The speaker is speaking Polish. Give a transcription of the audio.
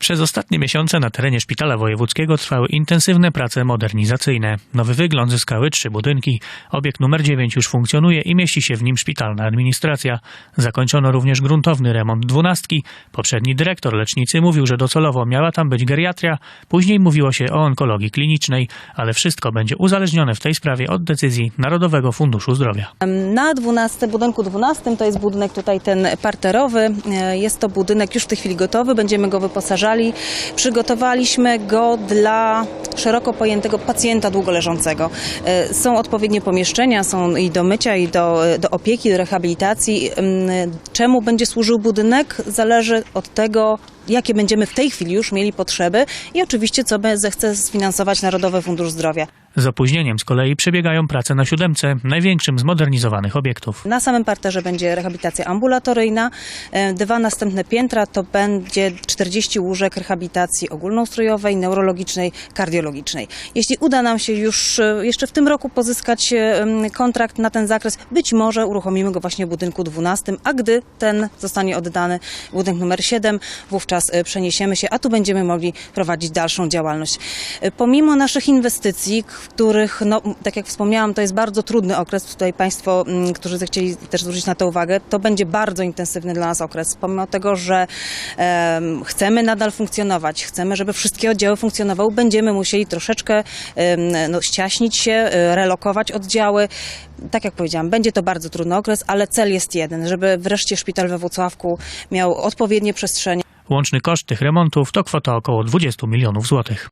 Przez ostatnie miesiące na terenie szpitala wojewódzkiego trwały intensywne prace modernizacyjne. Nowy wygląd zyskały trzy budynki. Obiekt numer 9 już funkcjonuje i mieści się w nim szpitalna administracja. Zakończono również gruntowny remont dwunastki. Poprzedni dyrektor lecznicy mówił, że docelowo miała tam być geriatria, później mówiło się o onkologii klinicznej, ale wszystko będzie uzależnione w tej sprawie od decyzji Narodowego Funduszu Zdrowia. Na 12, budynku 12 to jest budynek tutaj ten parterowy. E, Jest to budynek już w tej chwili gotowy, będziemy go Przygotowaliśmy go dla szeroko pojętego pacjenta długoleżącego. E, Są odpowiednie pomieszczenia, są i do mycia, i do, do opieki, do rehabilitacji. Mm, Czemu będzie służył budynek? Zależy od tego, jakie będziemy w tej chwili już mieli potrzeby i oczywiście co zechce sfinansować Narodowy Fundusz Zdrowia. Z opóźnieniem z kolei przebiegają prace na siódemce, największym zmodernizowanych obiektów. Na samym parterze będzie rehabilitacja ambulatoryjna. E, Dwa następne piętra to będzie 40 łóżek rehabilitacji ogólnoustrojowej, neurologicznej, kardiologicznej. Jeśli uda nam się już e, jeszcze w tym roku pozyskać e, kontrakt na ten zakres, być może uruchomimy go właśnie w budynku 12, a gdy ten zostanie oddany, budynek numer 7, wówczas przeniesiemy się, a tu będziemy mogli prowadzić dalszą działalność. Pomimo naszych inwestycji, w których, no, tak jak wspomniałam, to jest bardzo trudny okres, tutaj Państwo, mm, którzy zechcieli też zwrócić na to uwagę, to będzie bardzo intensywny dla nas okres, pomimo tego, że em, chcemy nadal funkcjonować, chcemy, żeby wszystkie oddziały funkcjonowały, będziemy musieli troszeczkę em, no, ściaśnić się, e, relokować oddziały. Tak jak powiedziałam, będzie to bardzo trudny okres, ale cel jest jeden, żeby wreszcie szpital we Włocławku miał odpowiednie przestrzenie. Łączny koszt tych remontów to kwota około 20 milionów złotych.